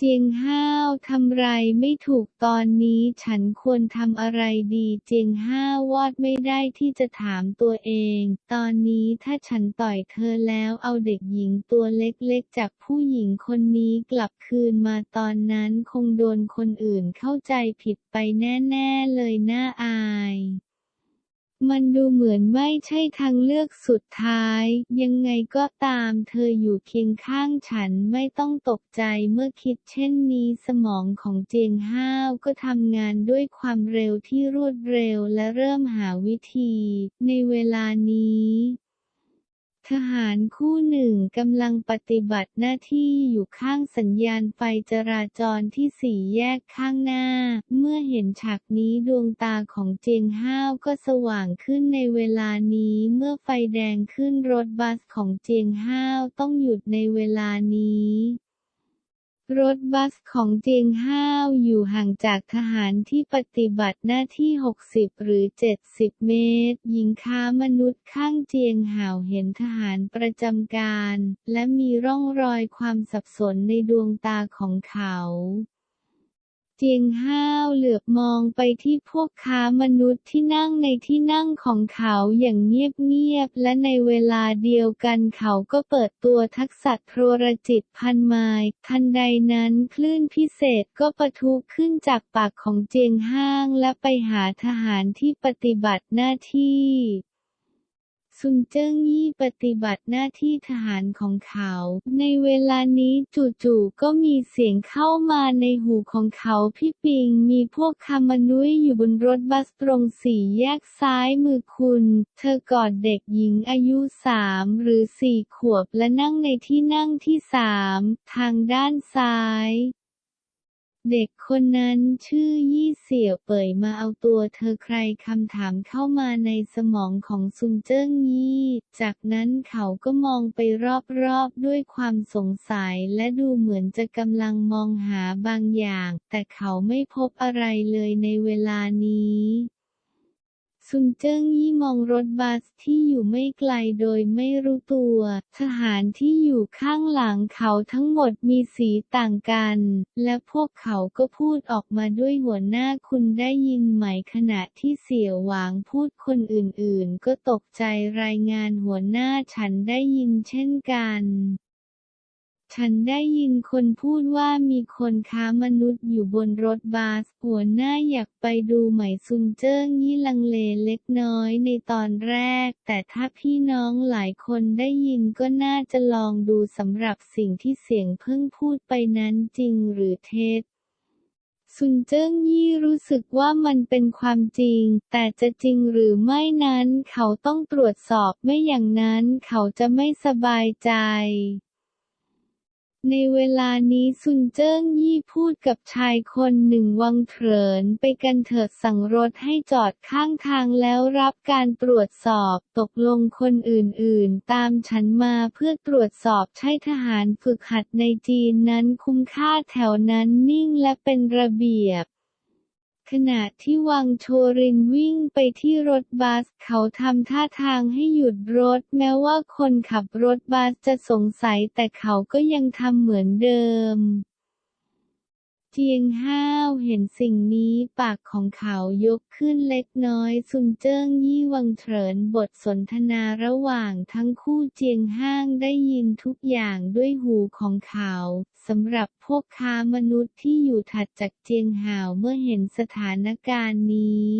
เจียงห้าวทำไรไม่ถูกตอนนี้ฉันควรทำอะไรดีเจียงห้าววอดไม่ได้ที่จะถามตัวเอง ตอนนี้ถ้าฉันต่อยเธอแล้วเอาเด็กหญิงตัวเล็กๆ จากผู้หญิงคนนี้กลับคืนมาตอนนั้นคงโดนคนอื่นเข้าใจผิดไปแน่ ๆ เลยน่าอาย มันดูเหมือนไม่ใช่ทางเลือกสุดท้าย ยังไงก็ตามเธออยู่เคียงข้างฉันไม่ต้องตกใจเมื่อคิดเช่นนี้สมองของเจียงห้าวก็ทำงานด้วยความเร็วที่รวดเร็วและเริ่มหาวิธี ในเวลานี้ ทหารคู่หนึ่งกำลังปฏิบัติหน้าที่อยู่ข้างสัญญาณไฟจราจรที่สี่แยกข้างหน้า เมื่อเห็นฉากนี้ดวงตาของเจียงห้าวก็สว่างขึ้นในเวลานี้เมื่อไฟแดงขึ้นรถบัสของเจียงห้าวต้องหยุดในเวลานี้ รถบัสของเจียงห้าวอยู่ห่างจากทหารที่ปฏิบัติหน้าที่ 60 หรือ 70 เมตร หญิงค้ามนุษย์ข้างเจียงห่าวเห็นทหารประจำการ และมีร่องรอยความสับสนในดวงตาของเขา เจียงห้าวเหลือบมองไปที่พวกค้ามนุษย์ที่นั่งในที่นั่งของเขาอย่างเงียบๆและในเวลาเดียวกันเขาก็เปิดตัวทักษะโทรจิตพันไมล์ทันใดนั้นคลื่นพิเศษก็ปะทุขึ้นจากปากของเจียงห้างและไปหาทหารที่ปฏิบัติหน้าที่ ซุนเจิ้งยี่ปฏิบัติหน้าที่ทหารของเขา ในเวลานี้จู่ๆก็มีเสียงเข้ามาในหูของเขาพี่ปิงมีพวกคามนุยอยู่บนรถบัสตรงสี่แยกซ้ายมือคุณ เธอกอดเด็กหญิงอายุสามหรือสี่ขวบและนั่งในที่นั่งที่สามทางด้านซ้าย เด็กคนนั้นชื่อยี่เสี่ยวเป่ยมาเอาตัวเธอใครคำถามเข้ามาในสมองของซุนเจิ้งยี่ จากนั้นเขาก็มองไปรอบๆด้วยความสงสัยและดูเหมือนจะกำลังมองหาบางอย่าง แต่เขาไม่พบอะไรเลยในเวลานี้ ซุนเจิ้งยี่มองรถบัสที่อยู่ไม่ไกลโดยไม่รู้ตัว ทหารที่อยู่ข้างหลังเขาทั้งหมดมีสีต่างกัน และพวกเขาก็พูดออกมาด้วยหัวหน้าคุณได้ยินไหมขณะที่เสี่ยวหวางพูดคนอื่นๆ ก็ตกใจรายงานหัวหน้าฉันได้ยินเช่นกัน ฉันได้ยินคนพูดว่ามีคนค้ามนุษย์อยู่บนรถบัส หัวหน้าอยากไปดูไหมซุนเจิ้งยี่ลังเลเล็กน้อยในตอนแรก แต่ถ้าพี่น้องหลายคนได้ยินก็น่าจะลองดูสำหรับสิ่งที่เสียงเพิ่งพูดไปนั้นจริงหรือเท็จซุนเจิ้งยี่รู้สึกว่ามันเป็นความจริง แต่จะจริงหรือไม่นั้นเขาต้องตรวจสอบไม่อย่างนั้นเขาจะไม่สบายใจ ในเวลานี้ซุนเจิ้งยี่พูดกับชายคนหนึ่งวังเถินไปกันเถิดสั่งรถให้จอดข้างทางแล้วรับการตรวจสอบตกลงคนอื่นๆ ตามฉันมาเพื่อตรวจสอบใช่ทหารฝึกหัดในจีนนั้นคุ้มค่าแถวนั้นนิ่งและเป็นระเบียบ ขณะที่วังโชรินวิ่งไปที่รถบัส เขาทำท่าทางให้หยุดรถ แม้ว่าคนขับรถบัสจะสงสัยแต่เขาก็ยังทำเหมือนเดิม เจียงห้าวเห็นสิ่งนี้ปากของเขายกขึ้นเล็กน้อยซุนเจิ้งยี่วังเถินบทสนทนาระหว่างทั้งคู่เจียงห้างได้ยินทุกอย่างด้วยหูของเขาสำหรับพวกค้ามนุษย์ที่อยู่ถัดจากเจียงห่าวเมื่อเห็นสถานการณ์นี้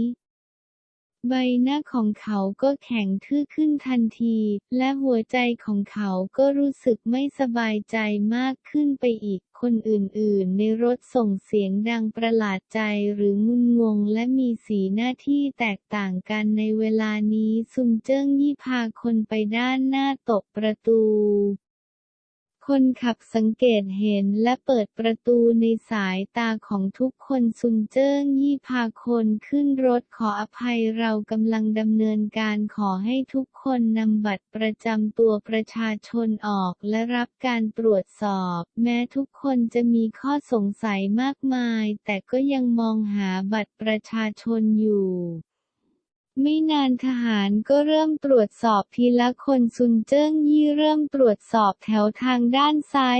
ใบหน้าของเขาก็แข็งทื่อขึ้นทันที และหัวใจของเขาก็รู้สึกไม่สบายใจมากขึ้นไปอีก คนอื่นๆ ในรถส่งเสียงดังประหลาดใจหรืองุนงงและมีสีหน้าที่แตกต่างกันในเวลานี้ซุนเจิ้งยี่พาคนไปด้านหน้าตบประตู คนขับสังเกตเห็นและเปิดประตูในสายตาของทุกคนซุนเจิ้งยี่พาคนขึ้นรถขออภัยเรากำลังดำเนินการขอให้ทุกคนนำบัตรประจำตัวประชาชนออกและรับการตรวจสอบ แม้ทุกคนจะมีข้อสงสัยมากมาย แต่ก็ยังมองหาบัตรประชาชนอยู่ ไม่นานทหารก็เริ่มตรวจสอบทีละคนซุนเจิ้งยี่เริ่มตรวจสอบแถวทางด้านซ้าย